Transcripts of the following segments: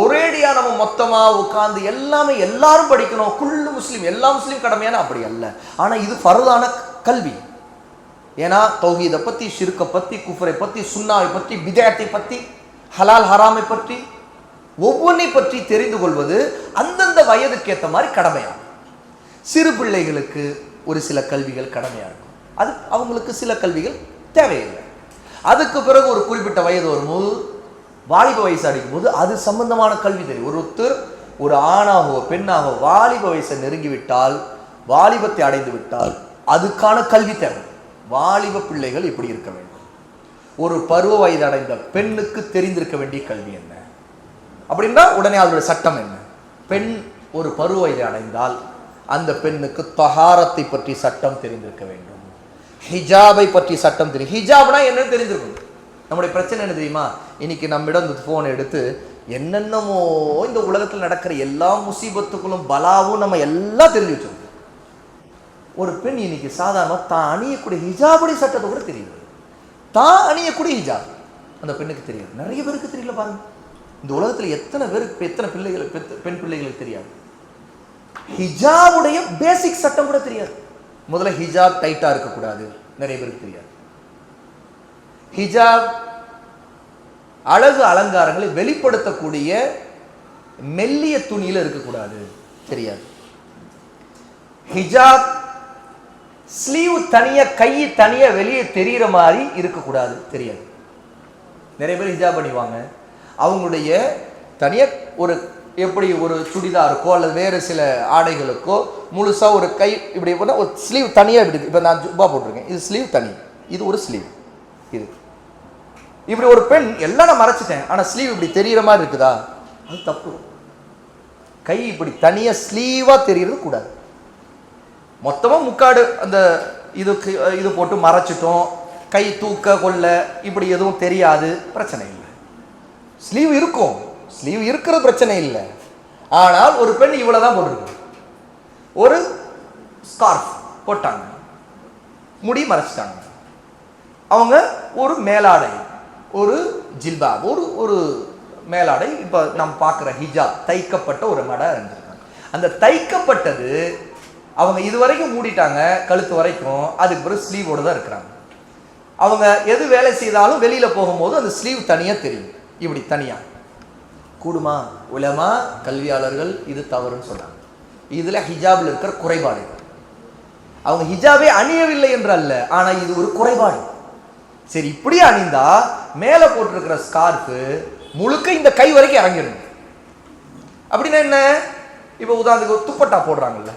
ஒரேடியாக நம்ம மொத்தமாக உட்காந்து எல்லாமே எல்லாரும் படிக்கணும். குள்ளு முஸ்லீம் எல்லா முஸ்லீம் கடமையான அப்படி அல்ல. ஆனால் இது ஃபர்தான கல்வி. ஏன்னா தௌஹீதை பற்றி சிறுக்கை பற்றி குஃபரை பற்றி சுண்ணாவை பற்றி பிதயத்தை பற்றி ஹலால் ஹராமை பற்றி ஒவ்வொன்றை பற்றி தெரிந்து கொள்வது அந்தந்த வயதுக்கு ஏற்ற மாதிரி கடமையாகும் சிறு பிள்ளைகளுக்கு ஒரு சில கல்விகள் கடமையாக இருக்கும். அது அவங்களுக்கு சில கல்விகள் தேவையில்லை. அதுக்கு பிறகு ஒரு குறிப்பிட்ட வயது வரும்போது வாலிப வயசு அடிக்கும் போது அது சம்பந்தமான கல்வி தெரியும். ஒருத்தர் ஒரு ஆணாகவோ பெண்ணாகவோ வாலிப வயசை நெருங்கிவிட்டால் வாலிபத்தை அடைந்து விட்டால் அதுக்கான கல்வி தேவை வாலிப பிள்ளைகள் இப்படி இருக்க வேண்டும். ஒரு பருவ வயது அடைந்த பெண்ணுக்கு தெரிந்திருக்க வேண்டிய கல்வி என்ன? அப்படின்னா உடனே அதோட சட்டம் என்ன? பெண் ஒரு பருவ வயது அடைந்தால் அந்த பெண்ணுக்கு தகாரத்தை பற்றி சட்டம் தெரிந்திருக்க வேண்டும். ஹிஜாபை பற்றி சட்டம் தெரியும். ஹிஜாப்னா என்னன்னு தெரிஞ்சிருக்கும் நம்முடைய பிரச்சனை என்ன தெரியுமா? இன்னைக்கு நம்மிடம் இந்த ஃபோனை எடுத்து என்னென்னமோ இந்த உலகத்தில் நடக்கிற எல்லா முசீபத்துக்களும் பலாவும் நம்ம எல்லாம் தெரிஞ்சு வச்சிருக்கோம் ஒரு பெண் இன்னைக்கு சாதாரணமாக தான் அணியக்கூடிய ஹிஜாபுடைய சட்டத்தை கூட தெரியுது. தான் அணியக்கூடிய ஹிஜாப். அந்த பெண்ணுக்கு தெரியாது. நிறைய பேருக்கு தெரியல பாருங்க. இந்த உலகத்தில் எத்தனை பேருக்கு எத்தனை பிள்ளைகளுக்கு பெண் பிள்ளைகளுக்கு தெரியாது. ஹிஜாபுடைய பேசிக் சட்டம் கூட தெரியாது. முதல்ல ஹிஜாப் டைட்டா இருக்கக்கூடாது. நிறைய பேருக்கு தெரியாது. ஹிஜாப் அழகு அலங்காரங்களை வெளிப்படுத்தக்கூடிய மெல்லிய துணியில் இருக்கக்கூடாது. தெரியாது. ஹிஜாப் ஸ்லீவ் தனியா கை தனியா வெளியே தெரியிற மாதிரி இருக்கக்கூடாது. தெரியாது. நிறைய பேர் ஹிஜாப் பண்ணிவாங்க அவங்களுடைய தனியாக ஒரு எப்படி ஒரு சுடிதாருக்கோ அல்லது வேறு சில ஆடைகளுக்கோ முழுசாக ஒரு கை இப்படி போனால் ஒரு ஸ்லீவ் தனியாக இப்படி இப்போ நான் ஜுப்பா போட்டிருக்கேன். இது ஸ்லீவ் தனி. இது ஒரு ஸ்லீவ். இது. இப்படி ஒரு பெண் எல்லாம் நான் மறைச்சிட்டேன். ஆனால் ஸ்லீவ் இப்படி தெரியிற மாதிரி இருக்குதா? அது தப்பு. கை இப்படி தனியாக ஸ்லீவாக தெரியறது கூடாது. மொத்தமாக முக்காடு அந்த இதுக்கு இது போட்டு மறைச்சிட்டோம். கை தூக்க கொள்ள இப்படி எதுவும் தெரியாது. பிரச்சனை இல்லை. ஸ்லீவ் இருக்கும். ஸ்லீவ் இருக்கிறது பிரச்சனை இல்லை. ஆனால் ஒரு பெண் இவ்வளோ தான் போட்டிருக்கு. ஒரு ஸ்கார்ஃப் போட்டாங்க. முடி மறைச்சிட்டாங்க. அவங்க ஒரு மேலாடை ஒரு ஜில்பாப் ஒரு ஒரு மேலாடை இப்போ நம்ம பார்க்குற ஹிஜாப் தைக்கப்பட்ட ஒரு மடை இருந்திருக்காங்க அந்த தைக்கப்பட்டது அவங்க இது வரைக்கும் மூடிட்டாங்க கழுத்து வரைக்கும் அதுக்கு பிறகு ஸ்லீவோடு தான் இருக்கிறாங்க. அவங்க எது வேலை செய்தாலும் வெளியில் போகும்போது அந்த ஸ்லீவ் தனியாக தெரியும். இப்படி தனியாக கூடுமா உலமா கல்வியாளர்கள் இது தவறுன்னு சொல்கிறாங்க இதில் ஹிஜாபில் இருக்கிற குறைபாடு அவங்க ஹிஜாபே அணியவில்லை என்று அல்ல ஆனால் இது ஒரு குறைபாடு. சரி இப்படி அணிந்தால் மேல போட்டிருக்கிற ஸ்கார்ஃபு முழுக்க இந்த கை வரைக்கும் இறங்கிடும் அப்படின்னா என்ன? இப்போ உதாரணத்துக்கு துப்பட்டா போடுறாங்கல்ல.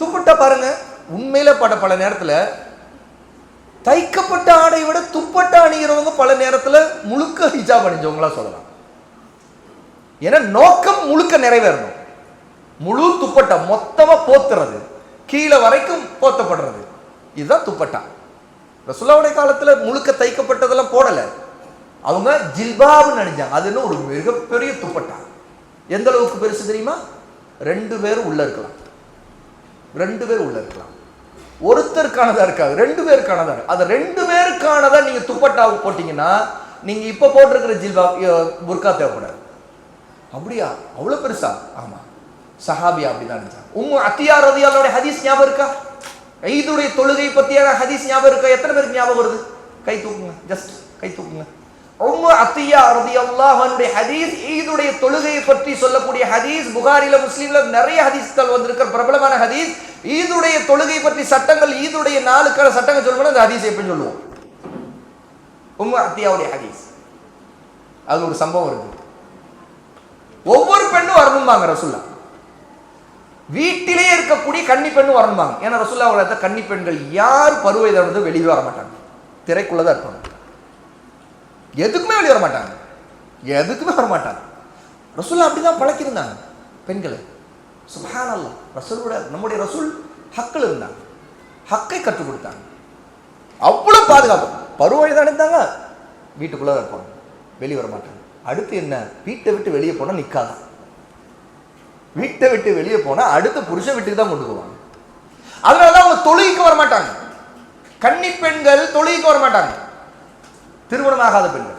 துப்பட்டா பாருங்க உண்மையில பட பல நேரத்துல தைக்கப்பட்ட ஆடை விட துப்பட்டா அணிகிறவங்க பல நேரத்துல முழுக்க ஹிஜாப் அணிஞ்சவங்களா சொல்லலாம். ஏன்னா நோக்கம் முழுக்க நிறைவேறணும். முழு துப்பட்டா மொத்தமா போத்துறது கீழே வரைக்கும் போத்தப்படுறது. இதுதான் துப்பட்டா. ரசுல்லாவுடைய காலத்துல முழுக்க தைக்கப்பட்டதெல்லாம் போடலை. அவங்க ஜில்பாப்னு நினைச்சாங்க அது ஒரு மிகப்பெரிய துப்பட்டா. எந்த அளவுக்கு பெருசு தெரியுமா? ரெண்டு பேரும் உள்ள இருக்கலாம். ரெண்டு பேர் உள்ள இருக்கலாம். ஒருத்தருக்கானதா இருக்காது. ரெண்டு பேருக்கானதா இருக்கு. அது ரெண்டு பேருக்கானதா நீங்க துப்பட்டாவை போட்டீங்கன்னா நீங்க இப்ப போட்டிருக்கிற ஜில்பா புர்கா தேவைப்படாது. அப்படியா? அவ்வளவு பெருசா? ஆமா. சஹாபியா அப்படிதான் நினைச்சாங்க. உம்மு அத்தியார் ரதியாலோட ஹதீஸ் ஞாபகம் இருக்கா? ஈதுடைய தொழுகை பத்தியான ஹதீஸ் ஞாபகம் இருக்கா? எத்தனை பேருக்கு ஞாபகம் வருது? கை தூக்குங்க. ஜஸ்ட் கை தூக்குங்க. உம்மு அத்தியா ரதியல்லாஹுடைய ஹதீஸ் ஈதுடைய தொழுகையை பற்றி சொல்லக்கூடிய ஹதீஸ் புகாரில முஸ்லீம்ல நிறைய ஹதீஸ்கள் வந்திருக்கிற பிரபலமான ஹதீஸ். ஈதுடைய தொழுகை பற்றி சட்டங்கள் ஈதுடைய நாளுக்கான சட்டங்கள் சொல்லணும் அந்த ஹதீஸ் எப்படி சொல்லுவோம்? உம்மு அத்தியாவுடைய ஹதீஸ். அது ஒரு சம்பவம் இருக்கு ஒவ்வொரு பெண்ணும் வரணும்பாங்க ரசுல்லா. வீட்டிலே இருக்கக்கூடிய கன்னி பெண்ணும் வரணும்பாங்க. ஏன்னா ரசுல்லா வளர்த்த கன்னி பெண்கள் யார் பருவதை வந்து வெளியே வர மாட்டாங்க. திரைக்குள்ள தான் இருப்பாங்க. எதுக்குமே வெளியே வர மாட்டாங்க எதுக்குமே வர மாட்டாங்க ரசூல் அப்படிதான் பழக்கியிருந்தாங்க பெண்களை. சுபஹான் அல்லா ரசூலோட நம்முடைய ரசூல் ஹக்கில் இருந்தாங்க. ஹக்கை கற்றுக் கொடுத்தாங்க. அவ்வளவு பாதுகாப்பு. பருவழி தான் இருந்தாங்க வீட்டுக்குள்ளே தான் இருப்பாங்க. வெளியே வர மாட்டாங்க அடுத்து என்ன? வீட்டை விட்டு வெளியே போனால் நிற்காதான் வீட்டை விட்டு வெளியே போனா அடுத்த புருஷ வீட்டுக்கு தான் கொண்டு போவாங்க. அதனால தான் அவங்க தொழுகைக்கு வர மாட்டாங்க கன்னி பெண்கள் தொழுகைக்கு வர மாட்டாங்க திருமணமாகாத பெண்கள்.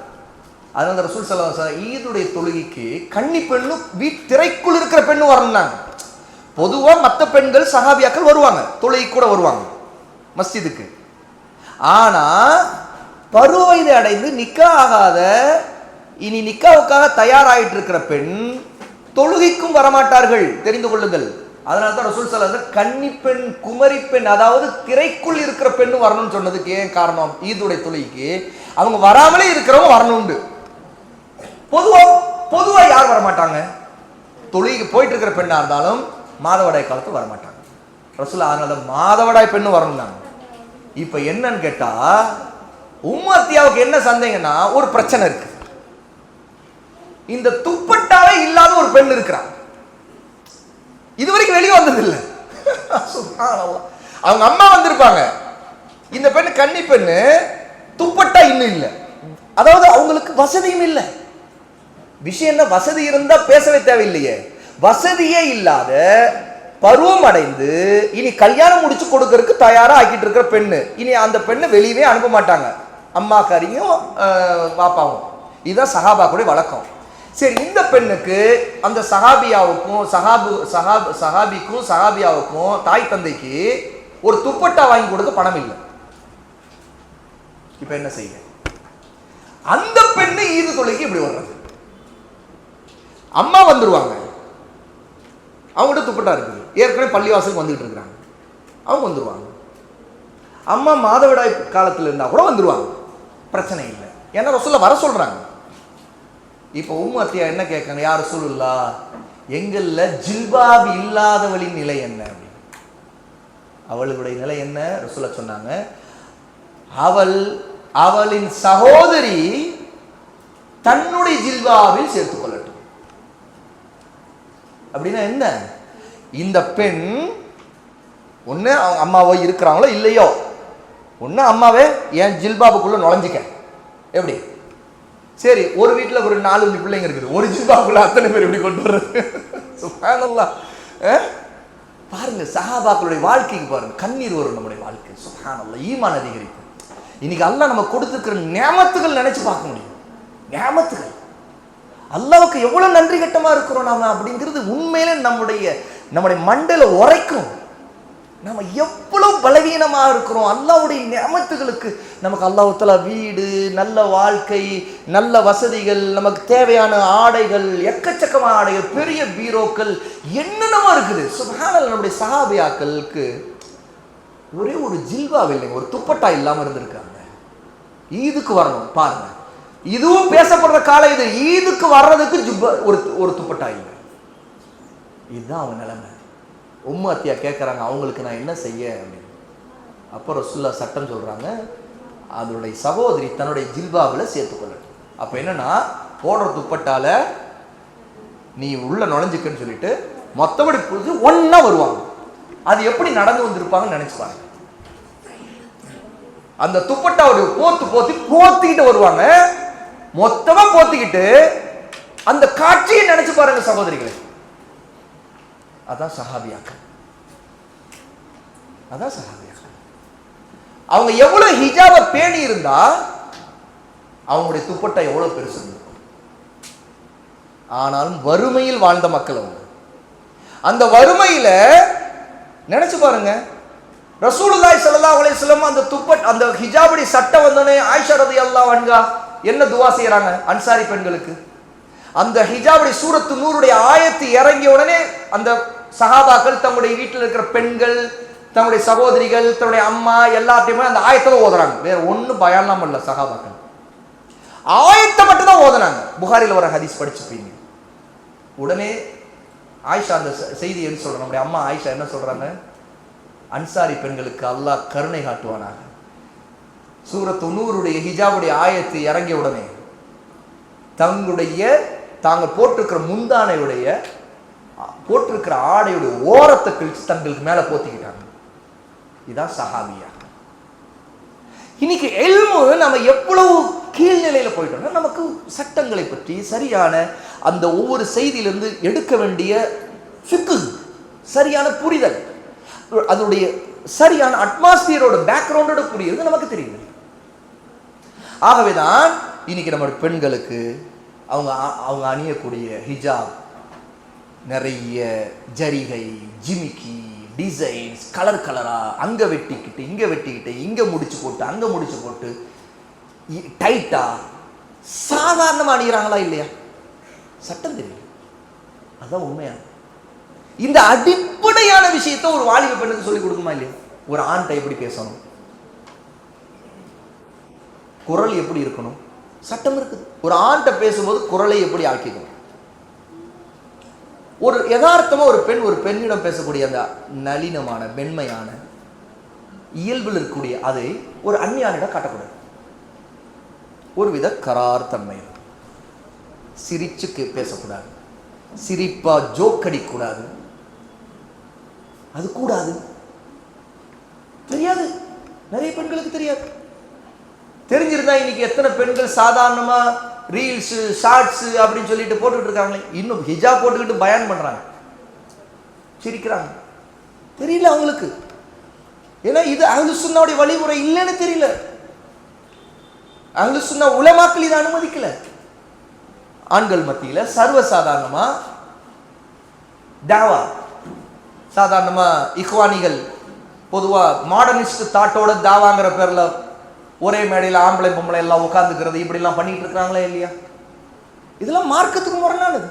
அதனால ரசூல் சல்லா சார் ஈதுடைய தொழுகைக்கு கன்னி பெண்ணும் வீட் திரைக்குள் இருக்கிற பெண்ணும் வரணும்னாங்க. பொதுவாக மற்ற பெண்கள் சஹாபியாக்கள் வருவாங்க. தொழுகை கூட வருவாங்க. மஸ்ஜிதுக்கு. ஆனால் பருவ அடைந்து நிக்கா ஆகாத இனி நிக்காவுக்காக தயாராகிட்டு இருக்கிற பெண் தொழுகைக்கும் வரமாட்டார்கள். தெரிந்து கொள்ளுங்கள். அதனால தான் ரசூல் சல்லா கன்னி பெண் குமரி பெண் அதாவது திரைக்குள் இருக்கிற பெண்ணும் வரணும்னு சொன்னதுக்கு ஏன் காரணம்? ஈதுடைய தொழுகைக்கு அவங்க வராமலே இருக்கிறவங்க வரணும்ண்டு பொதுவா பொதுவா யார் வரமாட்டாங்க? துளிக்கு போயிட்டு இருக்கிற பெண்ணா இருந்தாலும் மாதவடாய் காலத்துல வரமாட்டாங்க. ரசூல் அதனால மாதவடாய் பெண்ணு வரணும்னாங்க. இப்ப என்னன்னு கேட்டா உம்மத்தியாவுக்கு என்ன சந்தேகம்னா ஒரு பிரச்சனை இருக்கு. இந்த துப்பட்டாவே இல்லாத ஒரு பெண் இருக்கிறான். இது வரைக்கும் வெளியே வந்ததில்லை. அவங்க அம்மா வந்திருப்பாங்க. இந்த பெண்ணு கன்னி பெண்ணு துப்பட்டா இன்னும் இல்லை. அதாவது அவங்களுக்கு வசதியும் இல்லை. விஷயம் என்ன? வசதி இருந்தால் பேசவே தேவையில்லையே. வசதியே இல்லாத பருவம் அடைந்து இனி கல்யாணம் முடிச்சு கொடுக்கறதுக்கு தயாராக ஆக்கிட்டு இருக்கிற பெண்ணு. இனி அந்த பெண்ணை வெளியவே அனுப்ப மாட்டாங்க. அம்மாக்காரியும் ஆஹ், பாப்பாவும். இதுதான் சஹாபாக்குடைய வழக்கம். சரி இந்த பெண்ணுக்கு அந்த சஹாபியாவுக்கும் சஹாபு சஹாப் சஹாபிக்கும் சஹாபியாவுக்கும் தாய் தந்தைக்கு ஒரு துப்பட்டா வாங்கி கொடுக்க பணம் இல்லை. இப்ப என்ன செய்ய? அந்த பெண்ணு ஈது தொலைக்கு இப்படி வர்றது. அம்மா வந்துருவாங்க. அவங்ககிட்ட துப்பட்டா இருக்குது. ஏற்கனவே பள்ளிவாசலுக்கு வந்துகிட்டு இருக்கிறாங்க. அவங்க வந்துருவாங்க. அம்மா மாதவிடாய் காலத்தில் இருந்தா கூட வந்துருவாங்க. பிரச்சனை இல்லை. ஏன்னா ரசூல்ல வர சொல்றாங்க. இப்போ உம்மத்தியா என்ன கேட்காங்க யார் சொல்லுல்லா எங்கள்ல ஜில்பாப் இல்லாதவளின் நிலை என்ன? அப்படின்னு அவளுடைய நிலை என்ன? சொல்ல சொன்னாங்க. அவள் அவளின் சகோதரி தன்னுடைய ஜில்பாவில் சேர்த்துக் கொள்ளட்டும். அப்படின்னா என்ன? இந்த பெண் ஒண்ணு அவங்க அம்மாவோ இருக்கிறாங்களோ இல்லையோ? ஒண்ணு அம்மாவே என் ஜில்பாபுக்குள்ள நுழைஞ்சிக்க? எப்படி? சரி ஒரு வீட்டில் ஒரு நாலு அஞ்சு பிள்ளைங்க இருக்குது. ஒரு ஜிப்பாக்குள்ள அத்தனை பேர் இப்படி கொண்டு வர்றது? சுகானல்லா பாருங்க சஹாபாக்களுடைய வாழ்க்கைக்கு பாருங்க. கண்ணீர் வரும் நம்முடைய வாழ்க்கை. சுப்ஹானல்லாஹ் ஈமான் அதிகரிக்கும். இன்னைக்கு அல்லா நம்ம கொடுத்துருக்கிற நேமத்துகள் நினைச்சு பார்க்க முடியும். நேமத்துகள் அல்லாவுக்கு எவ்வளவு நன்றி கட்டமா இருக்கிறோம் நாம அப்படிங்கிறது உண்மையிலே நம்முடைய நம்முடைய மண்டல உரைக்கும். நம்ம எவ்வளோ பலவீனமாக இருக்கிறோம். அல்லாவுடைய நியமத்துகளுக்கு நமக்கு அல்லாஹத்தில் வீடு நல்ல வாழ்க்கை நல்ல வசதிகள் நமக்கு தேவையான ஆடைகள் எக்கச்சக்கமான ஆடைகள் பெரிய பீரோக்கள் என்னென்னமோ இருக்குது. சுபஹானல்லாஹ் நம்முடைய சகாபியாக்களுக்கு ஒரே ஒரு ஜில்வா இல்லைங்க ஒரு துப்பட்டா இல்லாமல் இருந்திருக்காங்க. ஈதுக்கு வரணும் பாருங்க. இதுவும் பேசப்படுற காலம் இது. ஈதுக்கு வர்றதுக்கு ஜுப்ப ஒரு ஒரு துப்பட்டா இல்லை. இதுதான் அவங்க நிலைமை. உம்மு அத்தியா கேட்குறாங்க அவங்களுக்கு நான் என்ன செய்ய அப்படின்னு. அப்போ ரசுல்லா சட்டம் சொல்றாங்க அதனுடைய சகோதரி தன்னுடைய ஜில்பாவில் சேர்த்துக்கொள்ளட்டும் அப்போ என்னன்னா போடுற துப்பட்டால நீ உள்ள நுழைஞ்சிக்கன்னு சொல்லிட்டு மொத்தபடி புரிஞ்சு ஒன்றா வருவாங்க. அது எப்படி நடந்து வந்திருப்பாங்கன்னு நினைச்சு பாருங்க. அந்த துப்பட்டாவுடைய போத்து போத்தி போத்திக்கிட்டு வருவாங்க. மொத்தமாக போத்திக்கிட்டு அந்த காட்சியை நினச்சி பாருங்க சகோதரிகளை. அதான் சஹாபியாக்கள் அதான் சஹாபியாக்கள் அவங்க எவ்வளவு ஹிஜாப பேணி இருந்தா அவங்களுடைய துப்பட்டா எவ்வளவு பெருசு இருந்திருக்கும் ஆனாலும் வறுமையில் வாழ்ந்த மக்கள் அவங்க. அந்த வறுமையில நினைச்சு பாருங்க. ரசூலுல்லாய் ஸல்லல்லாஹு அவளே வஸல்லம் அந்த துப்பட் அந்த ஹிஜாபுடைய சட்டம் வந்தோடனே ஆயிஷா எல்லாம் வன்கா என்ன துவா செய்யறாங்க அன்சாரி பெண்களுக்கு. அந்த ஹிஜாபடி சூரத்து நூறுடைய ஆயத்து இறங்கிய உடனே அந்த சகாபாக்கள் தங்களுடைய வீட்டில் இருக்கிற பெண்கள் தங்களுடைய சகோதரிகள் தன்னுடைய அம்மா எல்லாத்தையுமே அந்த ஆயத்தை ஓதுறாங்க. வேற ஒன்றும் பயம்லாம் பண்ணல சகாபாக்கள் ஆயத்தை மட்டும் தான் ஓதுனாங்க. புகாரில் வர ஹதீஸ் படிச்சுப்பீங்க உடனே ஆயிஷா அந்த செ- செய்தி என்ன சொல்றாங்க? நம்முடைய அம்மா ஆயிஷா என்ன சொல்றாங்க? அன்சாரி பெண்களுக்கு அல்லாஹ் கருணை காட்டுவானாக. சூரத் நூறுடைய ஹிஜாபுடைய ஆயத்து இறங்கிய உடனே தங்களுடைய தாங்கள் போட்டிருக்கிற முந்தானையுடைய போட்டிருக்கிற ஆடையுடைய ஓரத்தை கிழிச்சு தங்களுக்கு மேல போத்திக்கிட்டாங்க. இதான் சஹாபியா. இன்னைக்கு எல்மு நம்ம எவ்வளவு கீழ்நிலையில போயிட்டோம்னா நமக்கு சட்டங்களை பற்றி சரியான அந்த ஒவ்வொரு செய்தியிலிருந்து எடுக்க வேண்டிய ஃபிக்கு சரியான புரிதல் அதனுடைய சரியான அட்மாஸ்பியரோட பேக்ரவுண்டோட புரியுறது நமக்கு தெரியல ஆகவேதான் இன்னைக்கு நம்ம பெண்களுக்கு அவங்க அ- அவங்க அணியக்கூடிய ஹிஜாப் நிறைய ஜரிகை ஜிமிக்கி டிசைன்ஸ் கலர் கலராக அங்கே வெட்டிக்கிட்டு இங்கே வெட்டிக்கிட்டு இங்கே முடிச்சு போட்டு அங்கே முடிச்சு போட்டு டைட்டா சாதாரணமாக அணிகிறாங்களா இல்லையா? சட்டம் தெரியும் அதுதான் உண்மையாக இந்த அடிப்படையான விஷயத்தை ஒரு வாலிப பெண்ணுக்கு சொல்லி கொடுக்குமா இல்லையா? ஒரு ஆண்கிட்ட எப்படி பேசணும்? குரல் எப்படி இருக்கணும்? சட்டம் இருக்குது. ஒரு ஆண்கிட்ட பேசும்போது குரலை எப்படி ஆக்கிக்கணும்? ஒரு யதார்த்தமாக ஒரு பெண் ஒரு பெண்ணிடம் பேசக்கூடிய அந்த நளினமான மென்மையான இயல்பில் இருக்கக்கூடிய அதை ஒரு அந்நியாரிடம் காட்டக்கூடாது. ஒருவித கரார் தன்மை சிரிச்சுக்கு பேசக்கூடாது. சிரிப்பா ஜோக் அடிக்கக்கூடாது அது கூடாது. தெரியாது. நிறைய பெண்களுக்கு தெரியாது. தெரிஞ்சிருந்தா இன்னைக்கு எத்தனை பெண்கள் சாதாரணமா ரீல்ஸு ஷார்ட்ஸ் அப்படின்னு சொல்லிட்டு போட்டுக்கிட்டு இருக்காங்களே இன்னும் ஹிஜா போட்டுக்கிட்டு பயன் பண்றாங்க. சிரிக்கிறாங்க. தெரியல அவங்களுக்கு. ஏன்னா இது அஹ்லு சுன்னாவுடைய வழிமுறை இல்லைன்னு தெரியல. அஹ்லு சுன்னா உலமாக்கள் இதை அனுமதிக்கல. ஆண்கள் மத்தியில சர்வசாதாரணமாக தாவா சாதாரணமா இஹ்வானிகள் பொதுவா மாடர்னிஸ்ட் தாட்டோட தாவாங்கிற பேர்ல ஒரே மேடையில் ஆம்பளை பொம்பளை எல்லாம் உட்காந்துக்கிறது இப்படிலாம் பண்ணிட்டு இருக்கிறாங்களே இல்லையா? இதெல்லாம் மார்க்கத்துக்கு முரணானது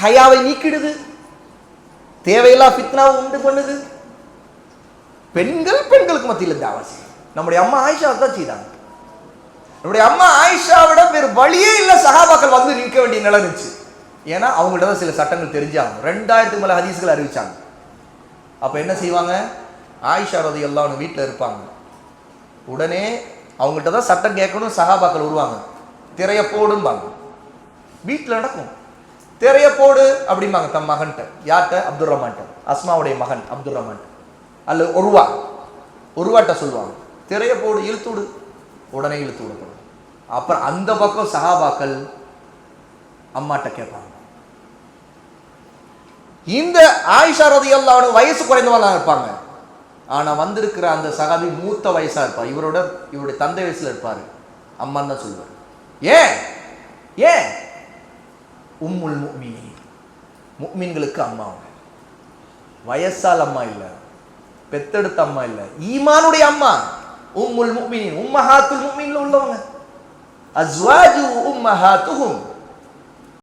ஹயாவை நீக்கிடுது. தேவையில்லா ஃபித்னாவை உண்டு பண்ணுது. பெண்கள் பெண்களுக்கு மத்தியில் இந்த அவசியம். நம்முடைய அம்மா ஆயிஷா தான் செய்தாங்க. நம்முடைய அம்மா ஆயிஷாவிட வேறு வழியே இல்லை. சகாபாக்கள் வந்து நிற்க வேண்டிய நிலை இருந்துச்சு. ஏன்னா அவங்கள்ட்ட தான் சில சட்டங்கள் தெரிஞ்சாங்க. ரெண்டாயிரத்துக்கு மேலே ஹதீஸ்கள் அறிவிச்சாங்க. அப்போ என்ன செய்வாங்க? ஆயிஷா ரதி எல்லாம் வீட்டில் இருப்பாங்க. உடனே அவங்கள்ட்ட தான் சட்டம் கேட்கணும் சகாபாக்கள் வருவாங்க. திரைய போடும்பாங்க. வீட்டில் நடக்கும். திரைய போடு அப்படிம்பாங்க தம் மகன்கிட்ட யார்கிட்ட? அப்துல் ரஹ்மான்ட்ட அஸ்மாவுடைய மகன் அப்துல் ரஹ்மான்ட்ட அல்ல ஒருவா ஒருவாட்ட சொல்லுவாங்க. திரைய போடு இழுத்து விடு. உடனே இழுத்து விடப்படும். அப்புறம் அந்த பக்கம் சகாபாக்கள் அம்மாட்ட கேட்பாங்க. இந்த ஆயிஷா ரதி வயசு குறைந்தவங்களா இருப்பாங்க. ஆனா வந்திருக்கிற அந்த சகாபி மூத்த வயசா இருப்பார். இவரோட இவருடைய தந்தை வயசுல இருப்பார். அம்மான்னு தான் சொல்லுவார். ஏன்? ஏன்? உம்முல் முக்மினி முக்மீன்களுக்கு அம்மா அவங்க. வயசால் அம்மா இல்லை. பெத்தெடுத்த அம்மா இல்லை. ஈமானுடைய அம்மா. உம்முல் முக்மினின். உம்மஹாத்துல் முக்மீனில் உள்ளவங்க. அஸ்வாஜு உம்மஹாத்துஹும்.